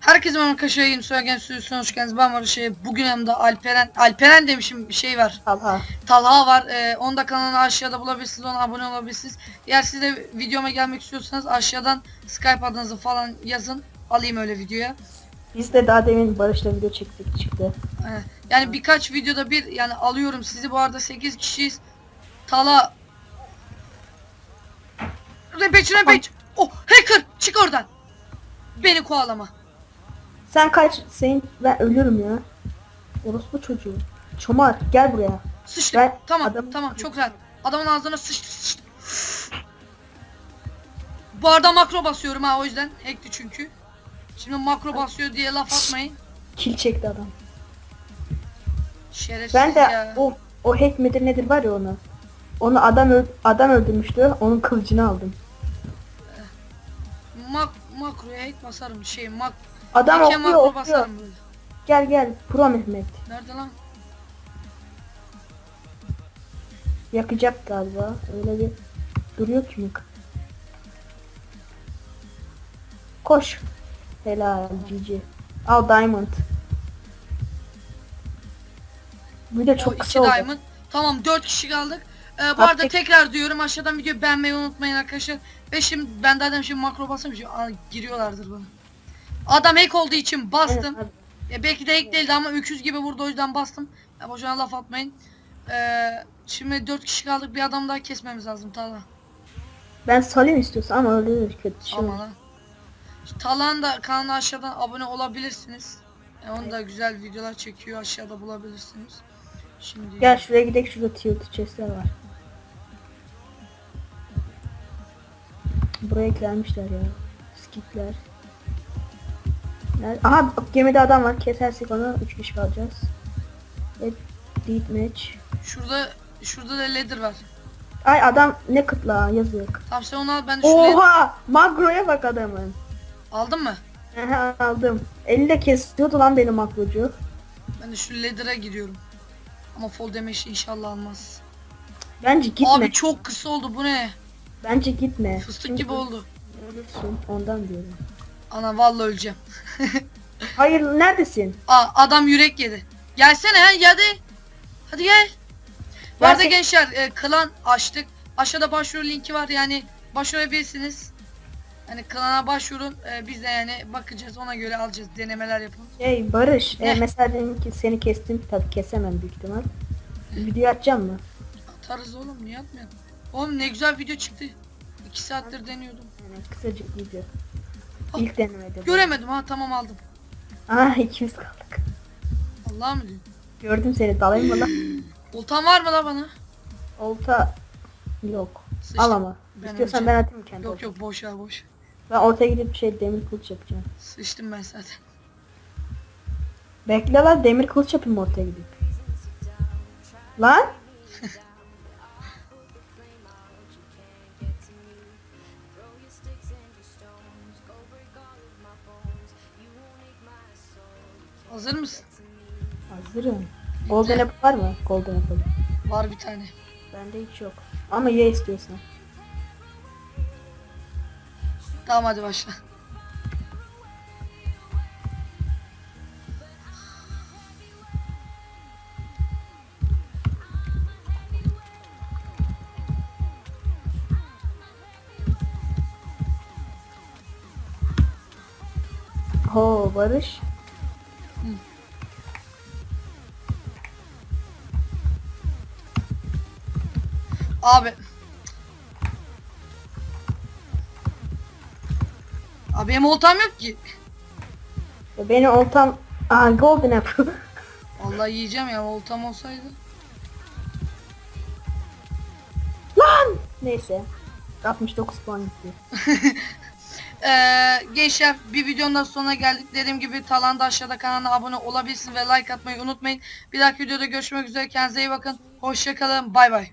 Herkese merhaba arkadaşlar yeni Söylegen Stüdyosu'na hoş geldiniz. Ben Barış şey, Bugün yanımda Alperen, Alperen demişim bir şey var. Talha. Talha var. Ee, onu da kanalına aşağıda bulabilirsiniz. Ona abone olabilirsiniz. Eğer siz de videoma gelmek istiyorsanız aşağıdan Skype adınızı falan yazın. Alayım öyle videoya. Biz de daha demin Barış'la video çektik çıktı. Yani birkaç videoda bir yani alıyorum sizi. Bu arada 8 kişiyiz. Talha Repeç repeç. Oh hacker çık oradan. Beni kovalama. Sen kaç? Senin ben ölürüm ya. Orospu çocuğu. Çomar gel buraya. Sıçtı. Ben tamam adamı- tamam çok rahat. Adamın ağzına sıçtı sıçtı. Bu arada makro basıyorum ha o yüzden hackti çünkü. Şimdi makro basıyor diye laf atmayın. Kill çekti adam. Şerefsiz Ben de ya. o o hack midir nedir var ya onu. Onu adam öl- adam öldürmüştü. Onun kılıcını aldım. Mak makroya hack basarım şey mak Adam hacke okuyor makro okuyor. basarım böyle. Gel gel. Pro Mehmet. Nerede lan? Yakacak galiba. Öyle bir duruyor ki mık. Koş. Helal GG. Al diamond. De O çok kısa oldu. diamond. Tamam 4 kişi kaldık. Ee, bu Bak, arada tek- tekrar diyorum aşağıdan video beğenmeyi unutmayın arkadaşlar. Ve şimdi ben daha demin şimdi makro basmışım. Aa, giriyorlardır bana. Adam hack olduğu için bastım. Abi. Ya belki de hack değildi ama öküz gibi vurdu o yüzden bastım. Ya boşuna laf atmayın. Ee, şimdi 4 kişi kaldık bir adam daha kesmemiz lazım Talha. Ben salayım istiyorsan ama de kötü şey. Ama lan. Talha'nın da kanalına aşağıdan abone olabilirsiniz. E, onun da güzel videolar çekiyor aşağıda bulabilirsiniz. Şimdi Gel şuraya gidelim şurada TNT chestler var. Buraya eklenmişler ya. Skipler. Nerede? Aha gemide adam var. Kesersek onu 3 kişi kalacağız. Ve deep match. şurada şurada da ladder var. Ay adam ne kıtla yazıyor. Tamam sen onu al ben de şuraya Oha! Magro'ya bak adamın. Aldın mı? Aha, aldım. Elle kesiyordu lan benim makrocu. Ben de şu ladder'a giriyorum. Ama fall damage inşallah almaz. Bence gitme. Abi çok kısa oldu bu ne? Bence gitme. Fıstık Çünkü gibi oldu. Ölürsün ondan diyorum. Ana vallahi öleceğim. Hayır neredesin? Aa adam yürek yedi. Gelsene ha hadi. Hadi gel. Bu arada gençler e, klan açtık. Aşağıda başvuru linki var yani başvurabilirsiniz. Yani klana başvurun. E, biz de yani bakacağız ona göre alacağız denemeler yapın. Hey Barış, e, Ne? mesela diyelim ki seni kestim, tabii kesemem büyük ihtimal. Video atacağım mı? Atarız oğlum niye atmayalım? Oğlum ne güzel video çıktı. 2 saattir deniyordum. Yani kısacık video. Ah, İlk denemede. bu. Göremedim ha tamam aldım. Aa ikimiz kaldık. Allah'a mı diyorsun? Gördüm seni, dalayım mı lan? Oltan var mı la bana? Olta yok. Sıçtım. Al ama. Ben İstiyorsan öleceğim. ben atayım kendi Yok oltamı. yok boş ver boş. Ben ortaya gidip şey demir kılıç yapacağım. Sıçtım ben zaten. Bekle lan demir kılıç yapayım ortaya gidip. Lan? Hazır mısın? Hazırım. Golden apple var mı? Golden apple. Var bir tane. Bende hiç yok. Ama ye istiyorsan. Tamam hadi başla. Ho Barış. Abi. Abi benim oltam yok ki. Benim oltam... Aa golden apple. Vallahi yiyeceğim ya oltam olsaydı. Lan! Neyse. 69 puan gitti. Ee, gençler bir videonun da sonuna geldik. Dediğim gibi Talan'da aşağıda kanalına abone olabilirsiniz ve like atmayı unutmayın. Bir dahaki videoda görüşmek üzere. Kendinize iyi bakın. Hoşçakalın. Bay bay.